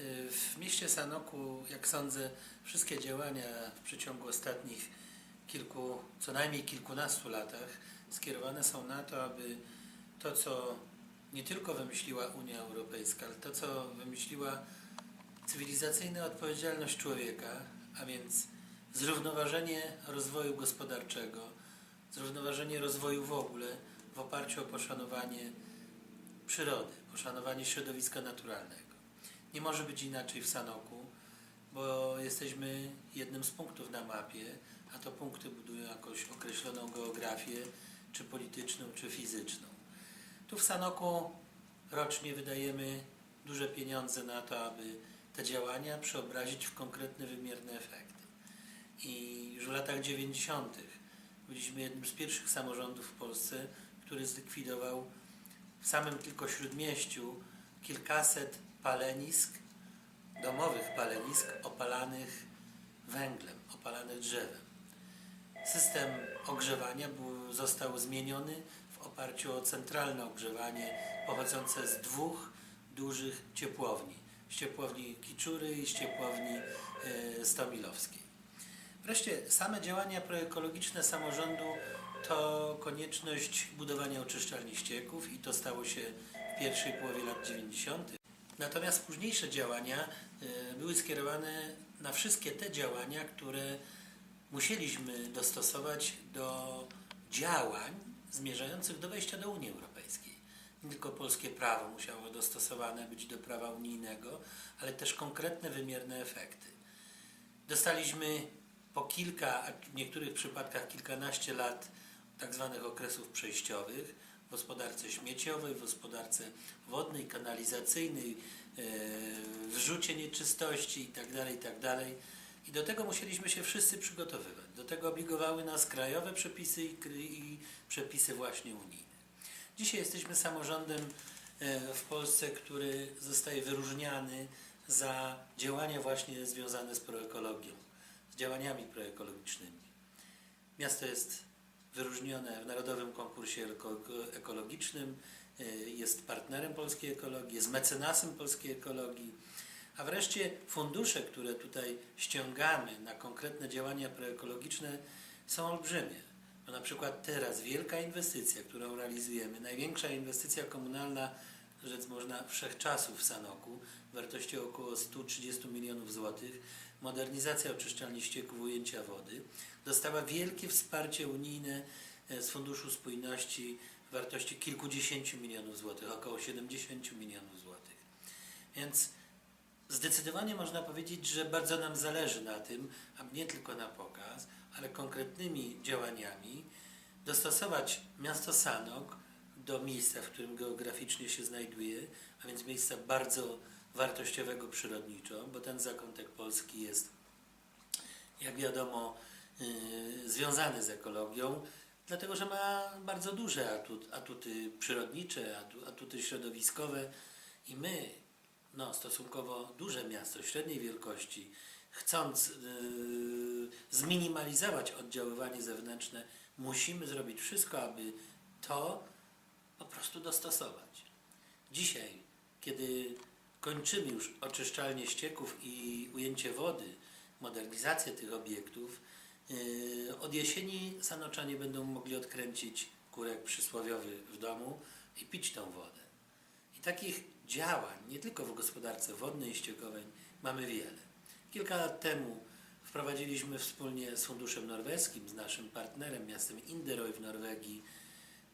Y, W mieście Sanoku, jak sądzę, wszystkie działania w przeciągu ostatnich kilku, co najmniej kilkunastu latach skierowane są na to, aby to, co nie tylko wymyśliła Unia Europejska, ale to, co wymyśliła cywilizacyjna odpowiedzialność człowieka, a więc zrównoważenie rozwoju gospodarczego, zrównoważenie rozwoju w ogóle w oparciu o poszanowanie przyrody, poszanowanie środowiska naturalnego. Nie może być inaczej w Sanoku, bo jesteśmy jednym z punktów na mapie, a to punkty budują jakąś określoną geografię, czy polityczną, czy fizyczną. Tu w Sanoku rocznie wydajemy duże pieniądze na to, aby te działania przeobrazić w konkretne, wymierne efekty. I już w latach 90. byliśmy jednym z pierwszych samorządów w Polsce, który zlikwidował w samym tylko śródmieściu kilkaset palenisk, domowych palenisk opalanych węglem, opalanych drzewem. System ogrzewania był, został zmieniony w oparciu o centralne ogrzewanie pochodzące z dwóch dużych ciepłowni. Z ciepłowni Kiczury i z ciepłowni e, Stomilowskiej. Wreszcie same działania proekologiczne samorządu to konieczność budowania oczyszczalni ścieków i to stało się w pierwszej połowie lat 90. Natomiast późniejsze działania e, były skierowane na wszystkie te działania, które musieliśmy dostosować do działań zmierzających do wejścia do Unii Europejskiej. Nie tylko polskie prawo musiało dostosowane być do prawa unijnego, ale też konkretne, wymierne efekty. Dostaliśmy po kilka, w niektórych przypadkach kilkanaście lat tak zwanych okresów przejściowych gospodarce śmieciowej, w gospodarce wodnej, kanalizacyjnej, e, wrzucie nieczystości itd., itd. I do tego musieliśmy się wszyscy przygotowywać. Do tego obligowały nas krajowe przepisy i przepisy właśnie unijne. Dzisiaj jesteśmy samorządem e, w Polsce, który zostaje wyróżniany za działania właśnie związane z proekologią, z działaniami proekologicznymi. Miasto jest wyróżnione w Narodowym Konkursie Eko- Ekologicznym, e, jest partnerem polskiej ekologii, jest mecenasem polskiej ekologii, a wreszcie fundusze, które tutaj ściągamy na konkretne działania proekologiczne są olbrzymie. No na przykład teraz wielka inwestycja, którą realizujemy, największa inwestycja komunalna, rzec można, wszechczasów w Sanoku, wartości około 130 milionów złotych, modernizacja oczyszczalni ścieków ujęcia wody, dostała wielkie wsparcie unijne e, z Funduszu Spójności w wartości kilkudziesięciu milionów złotych, około 70 milionów złotych. Więc Zdecydowanie można powiedzieć, że bardzo nam zależy na tym, aby nie tylko na pokaz, ale konkretnymi działaniami dostosować miasto Sanok do miejsca, w którym geograficznie się znajduje, a więc miejsca bardzo wartościowego przyrodniczo, bo ten zakątek Polski jest, jak wiadomo, yy, związany z ekologią, dlatego że ma bardzo duże atut, atuty przyrodnicze, atu, atuty środowiskowe i my, no, stosunkowo duże miasto średniej wielkości, chcąc yy, zminimalizować oddziaływanie zewnętrzne, musimy zrobić wszystko, aby to po prostu dostosować. Dzisiaj, kiedy kończymy już oczyszczalnię ścieków i ujęcie wody, modernizację tych obiektów, yy, od jesieni sanoczanie będą mogli odkręcić kurek przysłowiowy w domu i pić tą wodę. I takich działań, nie tylko w gospodarce wodnej i ściekowej, mamy wiele. Kilka lat temu wprowadziliśmy wspólnie z Funduszem Norweskim, z naszym partnerem, miastem Inderøy w Norwegii,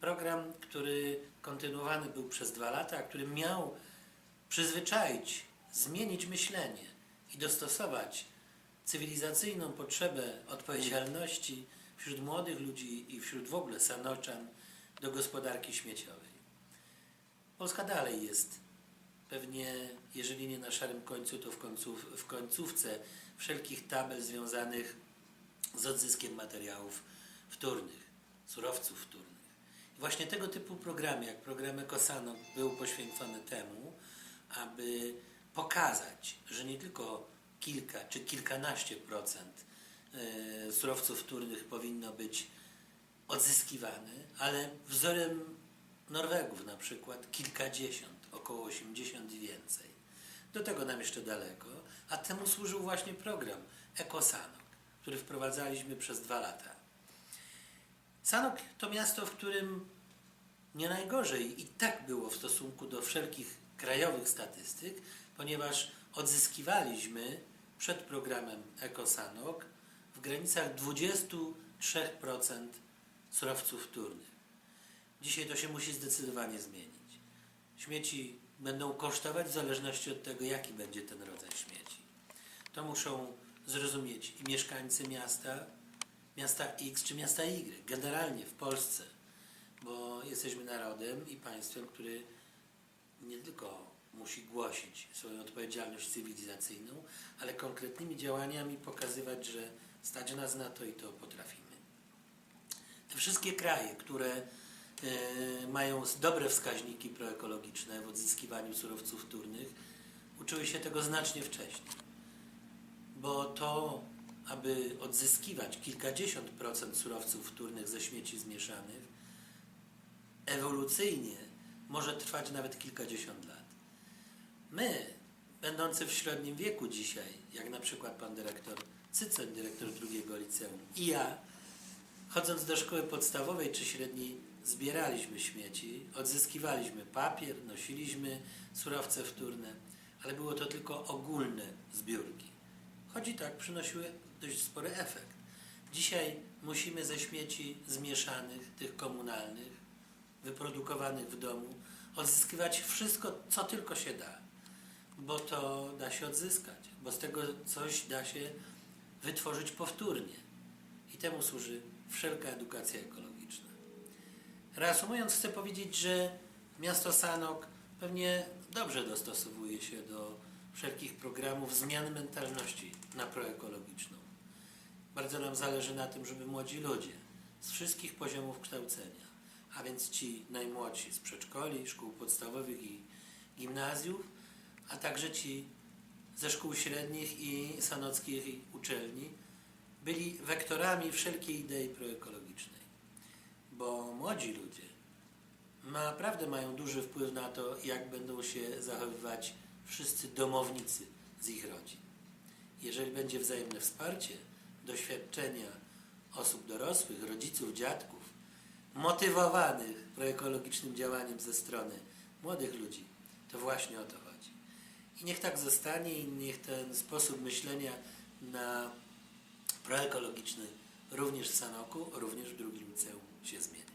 program, który kontynuowany był przez dwa lata, który miał przyzwyczaić, zmienić myślenie i dostosować cywilizacyjną potrzebę odpowiedzialności wśród młodych ludzi i wśród w ogóle sanoczan do gospodarki śmieciowej. Polska dalej jest pewnie, jeżeli nie na szarym końcu, to w, końców, w końcówce wszelkich tabel związanych z odzyskiem materiałów wtórnych, surowców wtórnych. Właśnie tego typu programy, jak program Ekosano, był poświęcony temu, aby pokazać, że nie tylko kilka czy kilkanaście procent e, surowców wtórnych powinno być odzyskiwane, ale wzorem Norwegów na przykład kilkadziesiąt, około 80 i więcej. Do tego nam jeszcze daleko, a temu służył właśnie program EkoSanok, który wprowadzaliśmy przez dwa lata. Sanok to miasto, w którym nie najgorzej i tak było w stosunku do wszelkich krajowych statystyk, ponieważ odzyskiwaliśmy przed programem EkoSanok w granicach 23% surowców wtórnych. Dzisiaj to się musi zdecydowanie zmienić. Śmieci będą kosztować w zależności od tego, jaki będzie ten rodzaj śmieci. To muszą zrozumieć i mieszkańcy miasta, miasta X czy miasta Y, generalnie w Polsce, bo jesteśmy narodem i państwem, który nie tylko musi głosić swoją odpowiedzialność cywilizacyjną, ale konkretnymi działaniami pokazywać, że stać nas na to i to potrafimy. Te wszystkie kraje, które e, mają dobre wskaźniki proekologiczne w odzyskiwaniu surowców wtórnych, uczyły się tego znacznie wcześniej. Bo to, aby odzyskiwać kilkadziesiąt procent surowców wtórnych ze śmieci zmieszanych, ewolucyjnie może trwać nawet kilkadziesiąt lat. My, będący w średnim wieku dzisiaj, jak na przykład pan dyrektor Cycen, dyrektor drugiego liceum i ja, chodząc do szkoły podstawowej czy średniej, zbieraliśmy śmieci, odzyskiwaliśmy papier, nosiliśmy surowce wtórne, ale było to tylko ogólne zbiórki. Choć i tak przynosiły dość spory efekt. Dzisiaj musimy ze śmieci zmieszanych, tych komunalnych, wyprodukowanych w domu, odzyskiwać wszystko, co tylko się da, bo to da się odzyskać, bo z tego coś da się wytworzyć powtórnie. I temu służy wszelka edukacja ekologiczna. Reasumując, chcę powiedzieć, że miasto Sanok pewnie dobrze dostosowuje się do wszelkich programów zmiany mentalności na proekologiczną. Bardzo nam zależy na tym, żeby młodzi ludzie z wszystkich poziomów kształcenia, a więc ci najmłodsi z przedszkoli, szkół podstawowych i gimnazjów, a także ci ze szkół średnich i sanockich uczelni, byli wektorami wszelkiej idei proekologicznej. Bo młodzi ludzie naprawdę mają duży wpływ na to, jak będą się zachowywać wszyscy domownicy z ich rodzin. Jeżeli będzie wzajemne wsparcie, doświadczenia osób dorosłych, rodziców, dziadków, motywowanych proekologicznym działaniem ze strony młodych ludzi, to właśnie o to chodzi. I niech tak zostanie i niech ten sposób myślenia na proekologiczny również w Sanoku, również w drugim liceum się zmieni.